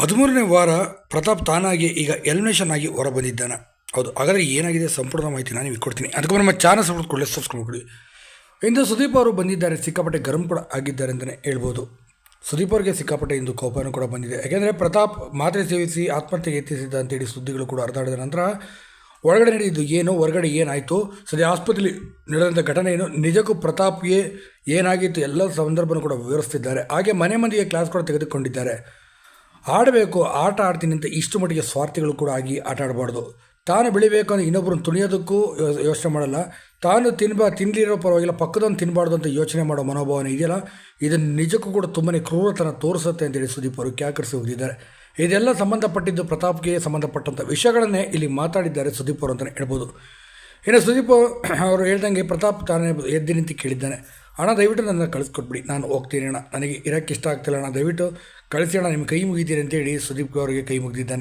ಹದಿಮೂರನೇ ವಾರ ಪ್ರತಾಪ್ ತಾನಾಗಿ ಈಗ ಎಲಿಮಿನೇಷನ್ ಆಗಿ ಹೊರ ಬಂದಿದ್ದಾನೆ ಹೌದು, ಹಾಗಾದರೆ ಏನಾಗಿದೆ ಸಂಪೂರ್ಣ ಮಾಹಿತಿ ನಾನು ನಿಮಗೆ ಕೊಡ್ತೀನಿ. ಅದಕ್ಕೆ ನಮ್ಮ ಚಾನಲ್ ಸಪೋರ್ಟ್ ಕೊಡಲಿ ಸಬ್ಸ್ಕ್ರೈಬ್ ಕೊಡಿ ಇಂದು ಸುದೀಪ್ ಅವರು ಬಂದಿದ್ದಾರೆ, ಸಿಕ್ಕಾಪಟ್ಟೆ ಗರಂ ಕೂಡ ಆಗಿದ್ದಾರೆ ಅಂತಲೇ ಹೇಳ್ಬೋದು. ಸುದೀಪ್ ಅವರಿಗೆ ಸಿಕ್ಕಾಪಟ್ಟೆ ಇಂದು ಕೋಪನೂ ಕೂಡ ಬಂದಿದೆ. ಯಾಕೆಂದರೆ ಪ್ರತಾಪ್ ಮಾತ್ರೆ ಸೇವಿಸಿ ಆತ್ಮಹತ್ಯೆಗೆ ಯತ್ನಿಸಿದ್ದ ಅಂತೇಳಿ ಸುದ್ದಿಗಳು ಕೂಡ ಹರಿದಾಡಿದ ನಂತರ ಒಳಗಡೆ ನಡೆಯಿದ್ದು ಏನು, ಹೊರಗಡೆ ಏನಾಯಿತು, ಸದ್ಯ ಆಸ್ಪತ್ರೆಯಲ್ಲಿ ನಡೆದಂಥ ಘಟನೆ ಏನು, ನಿಜಕ್ಕೂ ಪ್ರತಾಪ್ಗೆ ಏನಾಗಿತ್ತು, ಎಲ್ಲ ಸಂದರ್ಭನೂ ಕೂಡ ವಿವರಿಸ್ತಿದ್ದಾರೆ. ಹಾಗೆ ಮನೆ ಮಂದಿಗೆ ಕ್ಲಾಸ್ ಕೂಡ ತೆಗೆದುಕೊಂಡಿದ್ದಾರೆ. ಆಡಬೇಕು, ಆಟ ಆಡ್ತೀನಿ ಅಂತ ಇಷ್ಟು ಮಟ್ಟಿಗೆ ಸ್ವಾರ್ಥಿಗಳು ಕೂಡ ಆಗಿ ಆಟ ಆಡಬಾರ್ದು. ತಾನು ಬೆಳಿಬೇಕು ಅಂದರೆ ಇನ್ನೊಬ್ಬರು ತುಳಿಯೋದಕ್ಕೂ ಯೋಚನೆ ಮಾಡಲ್ಲ. ತಾನು ತಿನ್ಬಾ ತಿನ್ನಲಿರೋ ಪರವಾಗಿಲ್ಲ ಪಕ್ಕದೊಂದು ತಿನ್ನಬಾರ್ದು ಅಂತ ಯೋಚನೆ ಮಾಡೋ ಮನೋಭಾವನೆ ಇದೆಯಲ್ಲ? ಇದನ್ನು ನಿಜಕ್ಕೂ ಕೂಡ ತುಂಬಾ ಕ್ರೂರತನ ತೋರಿಸುತ್ತೆ ಅಂತೇಳಿ ಸುದೀಪ್ ಅವರು ಕ್ಯಾಕರಿಸಿ ಹೋಗಿದ್ದಾರೆ. ಇದೆಲ್ಲ ಸಂಬಂಧಪಟ್ಟಿದ್ದು ಪ್ರತಾಪ್ಗೆ ಸಂಬಂಧಪಟ್ಟಂಥ ವಿಷಯಗಳನ್ನೇ ಇಲ್ಲಿ ಮಾತಾಡಿದ್ದಾರೆ ಸುದೀಪ್ ಅವರು ಅಂತಲೇ ಹೇಳ್ಬೋದು. ಇನ್ನು ಸುದೀಪ್ ಅವರು ಹೇಳ್ದಂಗೆ ಪ್ರತಾಪ್ ತಾನೇ ಎದ್ದು ನಿಂತು ಕೇಳಿದ್ದಾನೆ. ಅಣ್ಣ, ದಯವಿಟ್ಟು ನನ್ನ ಕಳಿಸ್ಕೊಟ್ಬಿಡಿ ನಾನು ಹೋಗ್ತೀನಿ ಅಣ್ಣ. ನನಗೆ ಇರೋಕ್ಕೆ ಇಷ್ಟ ಆಗ್ತಿಲ್ಲ ಅಣ್ಣ. ದಯವಿಟ್ಟು ಕಳಿಸಿ ಅಣ್ಣ, ನಿಮ್ಮ ಕೈ ಮುಗಿತೀರಿ ಅಂತೇಳಿ ಸುದೀಪ್ ಅವರಿಗೆ ಕೈ ಮುಗಿದಿದ್ದಾನೆ.